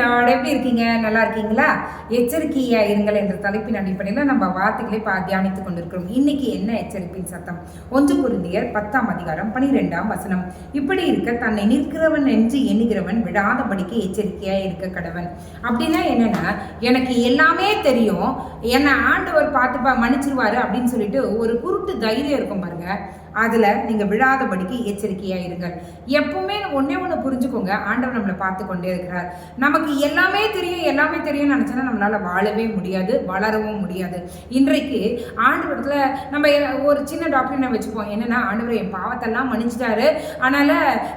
எப்படி இருக்கீங்க? நல்லா இருக்கீங்களா? எச்சரிக்கையா இருங்கள் என்ற தலைப்பின் அடிப்படையில் நம்ம வார்த்தைகளை பா தியானித்துக் கொண்டிருக்கிறோம். இன்னைக்கு என்ன எச்சரிப்பின் சத்தம்? ஒன்று குருந்தியர் பத்தாம் அதிகாரம் பனிரெண்டாம் வசனம். இப்படி இருக்க தன்னை நிற்கிறவன் என்று எண்ணுகிறவன் விடாதபடிக்கு எச்சரிக்கையா இருக்க கடவன். அப்படின்னா என்னன்னா எனக்கு எல்லாமே தெரியும். என்னை ஆண்டவர் பார்த்துப்பா மன்னிச்சிருவாரு அப்படின்னு சொல்லிட்டு ஒரு குருட்டு தைரியம் இருக்கும் பாருங்க. அதில் நீங்கள் விழாதபடிக்கு எச்சரிக்கையாக இருங்கள் எப்பவுமே ஒன்றே ஒன்று புரிஞ்சுக்கோங்க. ஆண்டவர் நம்மளை பார்த்து கொண்டே இருக்கிறார். நமக்கு எல்லாமே தெரியும் எல்லாமே தெரியும் நினச்சோன்னா நம்மளால் வாழவே முடியாது வளரவும் முடியாது. இன்றைக்கு ஆண்டவரத்தில் நம்ம ஒரு சின்ன டாக்டர் வச்சுப்போம். என்னென்னா ஆண்டவர் என் பாவத்தெல்லாம் மன்னிச்சிட்டாரு. அதனால்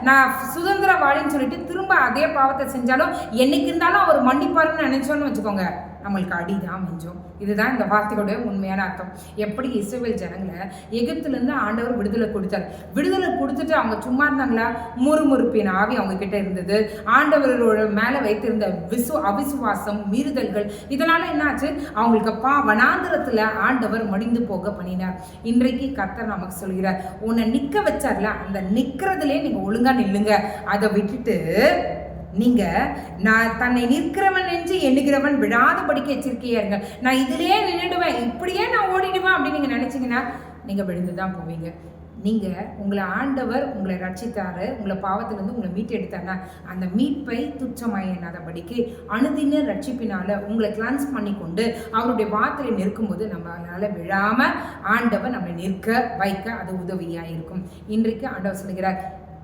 நான் சுதந்திர வாழின்னு சொல்லிட்டு திரும்ப அதே பாவத்தை செஞ்சாலும் என்னைக்கு இருந்தாலும் அவர் மன்னிப்பாருன்னு நினச்சோன்னு வச்சுக்கோங்க. நம்மளுக்கு அடிதான் மிஞ்சும். இதுதான் இந்த வார்த்தையோட உண்மையான அர்த்தம். எப்படி இஸ்ரேல் ஜனங்களை எகிப்துலேருந்து ஆண்டவர் விடுதலை கொடுத்தார். விடுதலை கொடுத்துட்டு அவங்க சும்மா இருந்தாங்களா? முறுமுறுப்பின் ஆவி அவங்க கிட்ட இருந்தது. ஆண்டவரோட மேலே வைத்திருந்த விசு அவிசுவாசம் மீறுதல்கள் இதனால என்னாச்சு? அவங்களுக்கு பா வனாந்திரத்தில் ஆண்டவர் மடிந்து போக பண்ணினார். இன்றைக்கு கர்த்தர் நமக்கு சொல்கிறார் உன்னை நிற்க வச்சார்ல அந்த நிற்கிறதுலே நீங்கள் ஒழுங்காக நில்லுங்க. அதை விட்டுட்டு நீங்க நான் தன்னை நிற்கிறவன் என்று எண்ணுகிறவன் விழாதபடிக்கு எச்சரிக்கையா நான் இதிலேயே நின்றுடுவேன். இப்படியே நான் ஓடிடுவேன் அப்படின்னு நீங்க நினைச்சீங்கன்னா நீங்க விழுந்து தான் போவீங்க. நீங்க உங்களை ஆண்டவர் உங்களை ரட்சித்தாரு உங்களை பாவத்திலிருந்து உங்களை மீட்டு எடுத்தாருனா அந்த மீட்பை துச்சமாய் எண்ணாதபடிக்கு அணுதின ரட்சிப்பினால உங்களை கிளான்ஸ் பண்ணி கொண்டு அவருடைய வார்த்தையில் நிற்கும்போது நம்மளால விழாம ஆண்டவர் நம்மளை நிற்க வைக்க அது உதவியா இருக்கும் இன்றைக்கு ஆண்டவர் சொல்கிறார்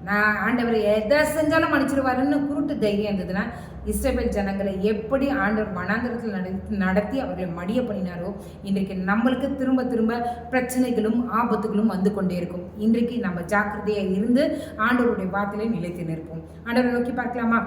நான் ஆண்டவர் எதை செஞ்சாலும் மன்னிச்சிருவாருன்னு குருட்டு தைரியம் இருந்ததுன்னா இஸ்ரேல் ஜனங்களை எப்படி ஆண்டவர் மனாந்திரத்தில் நடத்தி நடத்தி அவர்களை மடிய பண்ணினாரோ இன்றைக்கு நம்மளுக்கு திரும்ப திரும்ப பிரச்சனைகளும் ஆபத்துகளும் வந்து கொண்டே இருக்கும். இன்றைக்கு நம்ம ஜாக்கிரதையாக இருந்து ஆண்டவருடைய வார்த்தையிலே நிலைத்து நிற்போம். ஆண்டவரை நோக்கி பார்க்கலாமா?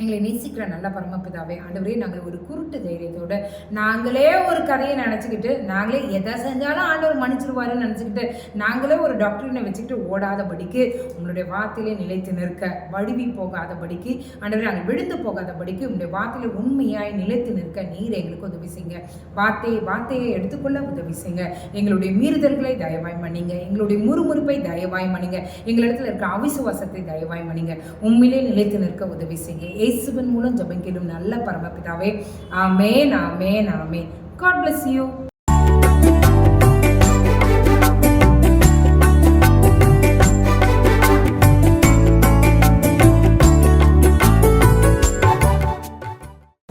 எங்களை நேசிக்கிற நல்ல பரமபிதாவே ஆண்டவரே நாங்கள் ஒரு குருட்டு தைரியத்தோட நாங்களே ஒரு கதையை நினச்சிக்கிட்டு நாங்களே எதை செஞ்சாலும் ஆண்டவர் மன்னிச்சிருவாருன்னு நினச்சிக்கிட்டு நாங்களே ஒரு டாக்டரினை வச்சுக்கிட்டு ஓடாதபடிக்கு உங்களுடைய வார்த்தையிலே நிலைத்து நிற்க வழுவி போகாதபடிக்கு ஆண்டவரே நாங்கள் விழுந்து போகாதபடிக்கு உங்களுடைய வார்த்தையில உண்மையாய் நிலைத்து நிற்க நீர் எங்களுக்கு உதவி செய்யுங்க. வார்த்தையை வார்த்தையை எடுத்துக்கொள்ள உதவி செய்யுங்க. எங்களுடைய மீறுதல்களை தயவாய் மன்னிங்க. எங்களுடைய முறுமுறுப்பை தயவாய் மன்னிங்க. எங்களிடத்தில் இருக்க அவிசுவாசத்தை தயவாய் மன்னிங்க. உண்மையிலே நிலைத்து நிற்க உதவி செய்யுங்க. இயேசுவின் மூலம் ஜெபம் நல்ல பரமபிதாவே. ஆமேன் ஆமேன் ஆமேன். God bless you